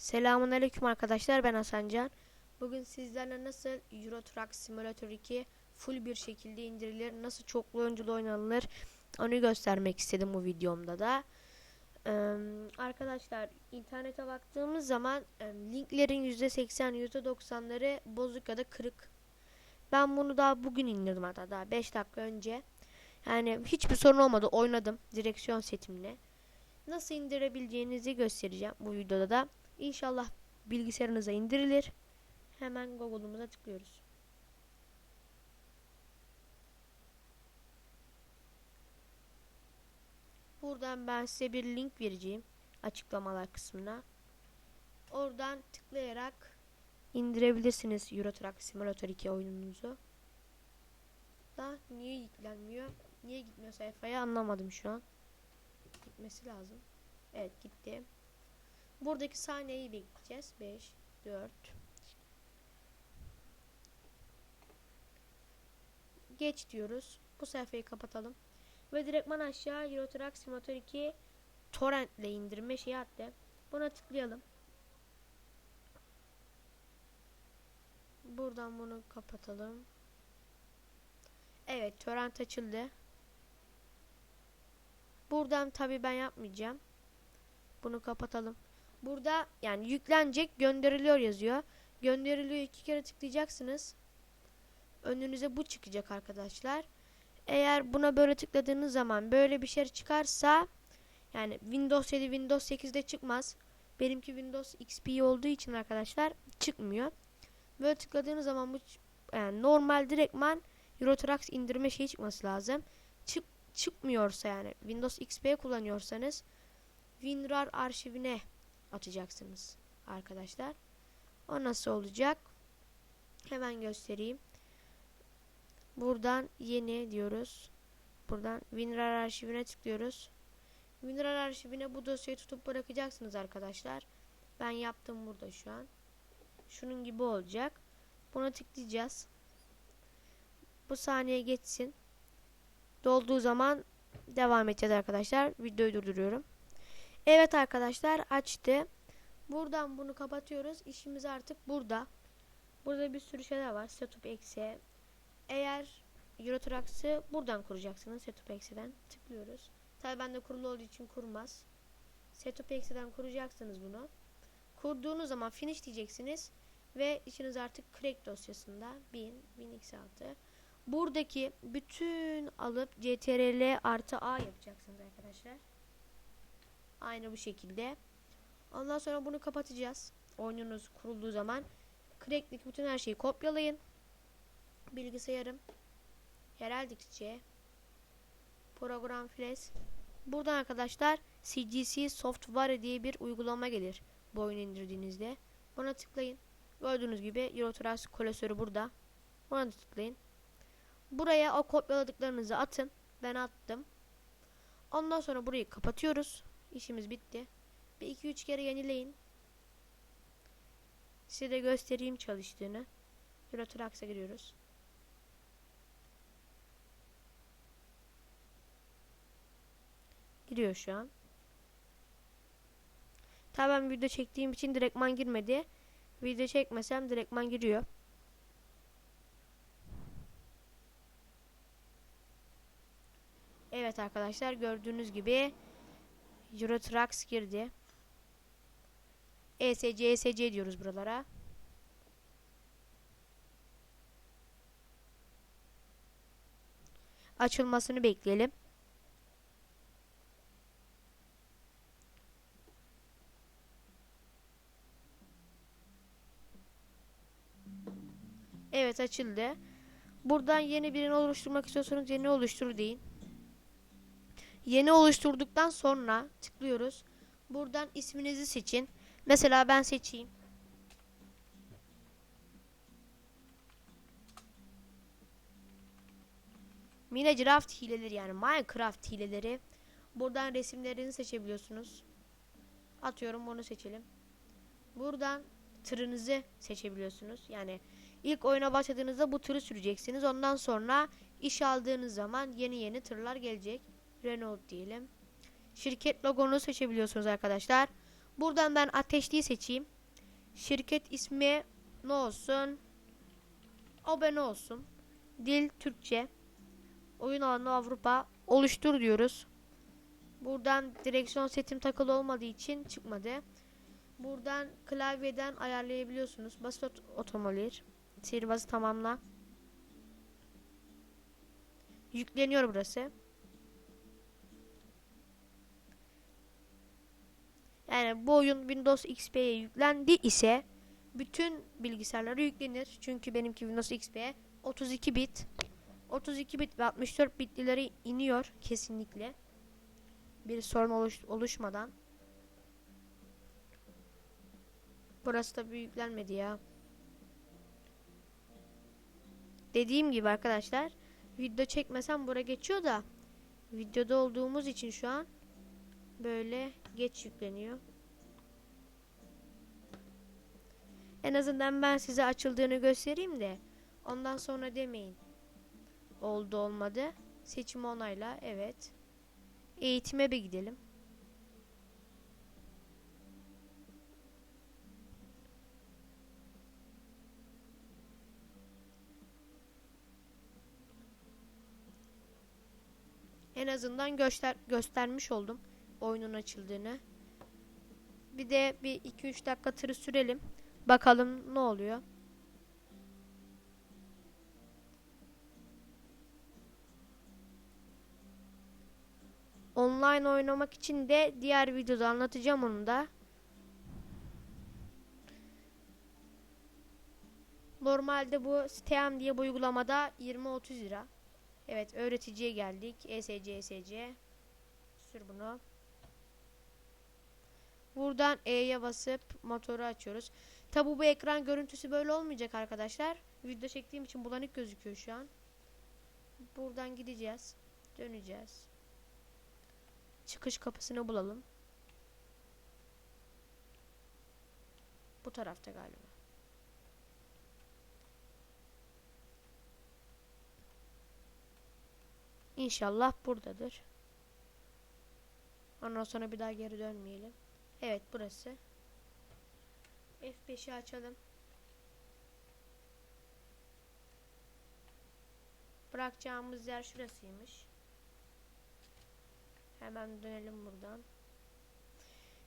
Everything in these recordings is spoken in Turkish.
Selamun Aleyküm arkadaşlar ben Hasan Can. Bugün sizlerle nasıl Euro Truck Simulator 2 full bir şekilde indirilir, nasıl çoklu oyunculu oynanılır onu göstermek istedim bu videomda da. Ee, arkadaşlar internete baktığımız zaman linklerin %80 %90'ları bozuk ya da kırık. Ben bunu daha bugün indirdim hatta daha 5 dakika önce. Yani hiçbir sorun olmadı oynadım direksiyon setimle. Nasıl indirebileceğinizi göstereceğim bu videoda da. İnşallah bilgisayarınıza indirilir. Hemen Google'umuza tıklıyoruz. Buradan ben size bir link vereceğim açıklamalar kısmına. Oradan tıklayarak indirebilirsiniz Euro Truck Simulator 2 oyununuzu. Da niye yüklenmiyor? Niye gitmiyor sayfaya anlamadım şu an. Gitmesi lazım. Evet gitti. Buradaki saniyeyi bekleyeceğiz. 5, 4. Geç diyoruz. Bu sayfayı kapatalım. Ve direktman aşağı Euro Simulator 2 torrent ile indirme şeyi attı. Buna tıklayalım. Buradan bunu kapatalım. Evet torrent açıldı. Buradan tabi ben yapmayacağım. Bunu kapatalım. Burada yani yüklenecek gönderiliyor yazıyor. Gönderiliyor iki kere tıklayacaksınız. Önünüze bu çıkacak arkadaşlar. Eğer buna böyle tıkladığınız zaman böyle bir şey çıkarsa yani Windows 7 Windows 8'de çıkmaz. Benimki Windows XP olduğu için arkadaşlar çıkmıyor. Böyle tıkladığınız zaman bu yani normal direktman Eurotrax indirme şeyi çıkması lazım. Çık çıkmıyorsa yani Windows XP kullanıyorsanız WinRAR arşivine atacaksınız arkadaşlar. O nasıl olacak? Hemen göstereyim. Buradan yeni diyoruz. Buradan WinRAR arşivine tıklıyoruz. WinRAR arşivine bu dosyayı tutup bırakacaksınız arkadaşlar. Ben yaptım burada şu an. Şunun gibi olacak. Buna tıklayacağız. Bu saniye geçsin. Dolduğu zaman devam edeceğiz arkadaşlar. Videoyu durduruyorum. Evet arkadaşlar açtı. Buradan bunu kapatıyoruz. İşimiz artık burada. Burada bir sürü şeyler var. Setup eksi. Eğer Eurotrax'ı buradan kuracaksınız. Setup eksi'den tıklıyoruz. Tabi bende kurulu olduğu için kurmaz. Setup eksi'den kuracaksınız bunu. Kurduğunuz zaman finish diyeceksiniz. Ve işiniz artık crack dosyasında 1000, 1000x6. Buradaki bütün alıp ctrl artı a yapacaksınız arkadaşlar. Aynı bu şekilde. Ondan sonra bunu kapatacağız. Oyununuz kurulduğu zaman. Crack'lik bütün her şeyi kopyalayın. Bilgisayarım. Heraldix'e. Program Flash. Buradan arkadaşlar CGC Software diye bir uygulama gelir. Bu oyunu indirdiğinizde. Buna tıklayın. Gördüğünüz gibi Eurotrax klasörü burada. Buna tıklayın. Buraya o kopyaladıklarınızı atın. Ben attım. Ondan sonra burayı kapatıyoruz. İşimiz bitti. Bir iki üç kere yenileyin. Size de göstereyim çalıştığını. Eurotrax'a giriyoruz. Giriyor şu an. Tabii ben video çektiğim için direktman girmedi. Video çekmesem direktman giriyor. Evet arkadaşlar gördüğünüz gibi Eurotrax girdi. ESC ESC diyoruz buralara. Açılmasını bekleyelim. Evet açıldı. Buradan yeni birini oluşturmak istiyorsanız yeni oluştur deyin. Yeni oluşturduktan sonra tıklıyoruz. Buradan isminizi seçin. Mesela ben seçeyim. Minecraft hileleri yani Minecraft hileleri. Buradan resimlerini seçebiliyorsunuz. Atıyorum bunu seçelim. Buradan tırınızı seçebiliyorsunuz. Yani ilk oyuna başladığınızda bu tırı süreceksiniz. Ondan sonra iş aldığınız zaman yeni yeni tırlar gelecek. Renault diyelim. Şirket logonu seçebiliyorsunuz arkadaşlar. Buradan ben ateşliği seçeyim. Şirket ismi ne olsun? Abone olsun. Dil Türkçe. Oyun alanı Avrupa. Oluştur diyoruz. Buradan direksiyon setim takılı olmadığı için çıkmadı. Buradan klavyeden ayarlayabiliyorsunuz. Basit ot otomobil. Sihirbazı tamamla. Yükleniyor burası. Yani bu oyun Windows XP'ye yüklendi ise bütün bilgisayarlara yüklenir. Çünkü benimki Windows XP 32 bit. 32 bit ve 64 bitlileri iniyor kesinlikle. Bir sorun oluş oluşmadan. Burası da bir yüklenmedi ya. Dediğim gibi arkadaşlar video çekmesem buraya geçiyor da videoda olduğumuz için şu an böyle geç yükleniyor. En azından ben size açıldığını göstereyim de ondan sonra demeyin. Oldu olmadı. Seçim onayla evet. Eğitime bir gidelim. En azından göster göstermiş oldum oyunun açıldığını. Bir de bir 2-3 dakika tırı sürelim. Bakalım ne oluyor. Online oynamak için de diğer videoda anlatacağım onu da. Normalde bu Steam diye bu uygulamada 20-30 lira. Evet öğreticiye geldik. ESC ESC. Sür bunu. Buradan E'ye basıp motoru açıyoruz. Tabi bu ekran görüntüsü böyle olmayacak arkadaşlar. Video çektiğim için bulanık gözüküyor şu an. Buradan gideceğiz. Döneceğiz. Çıkış kapısını bulalım. Bu tarafta galiba. İnşallah buradadır. Ondan sonra bir daha geri dönmeyelim. Evet burası. F5'i açalım. Bırakacağımız yer şurasıymış. Hemen dönelim buradan.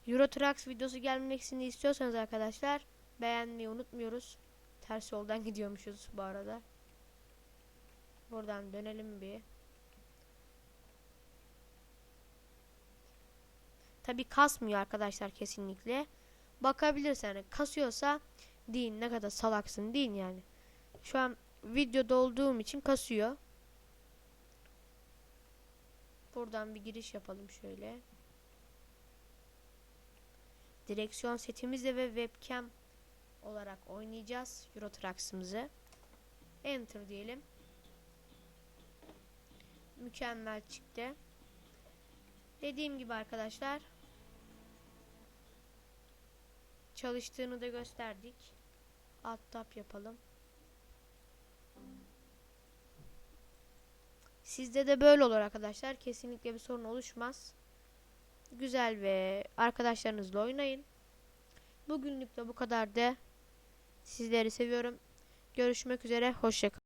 Euro Trucks videosu gelmesini istiyorsanız arkadaşlar beğenmeyi unutmuyoruz. Ters yoldan gidiyormuşuz bu arada. Buradan dönelim bir. Tabi kasmıyor arkadaşlar kesinlikle. Bakabilirsen yani kasıyorsa deyin ne kadar salaksın deyin yani. Şu an videoda olduğum için kasıyor. Buradan bir giriş yapalım şöyle. Direksiyon setimizle ve webcam olarak oynayacağız Euro Trucks'ımızı. Enter diyelim. Mükemmel çıktı. Dediğim gibi arkadaşlar çalıştığını da gösterdik. Alt tab yapalım. Sizde de böyle olur arkadaşlar. Kesinlikle bir sorun oluşmaz. Güzel ve arkadaşlarınızla oynayın. Bugünlük de bu kadar da. Sizleri seviyorum. Görüşmek üzere. Hoşçakalın.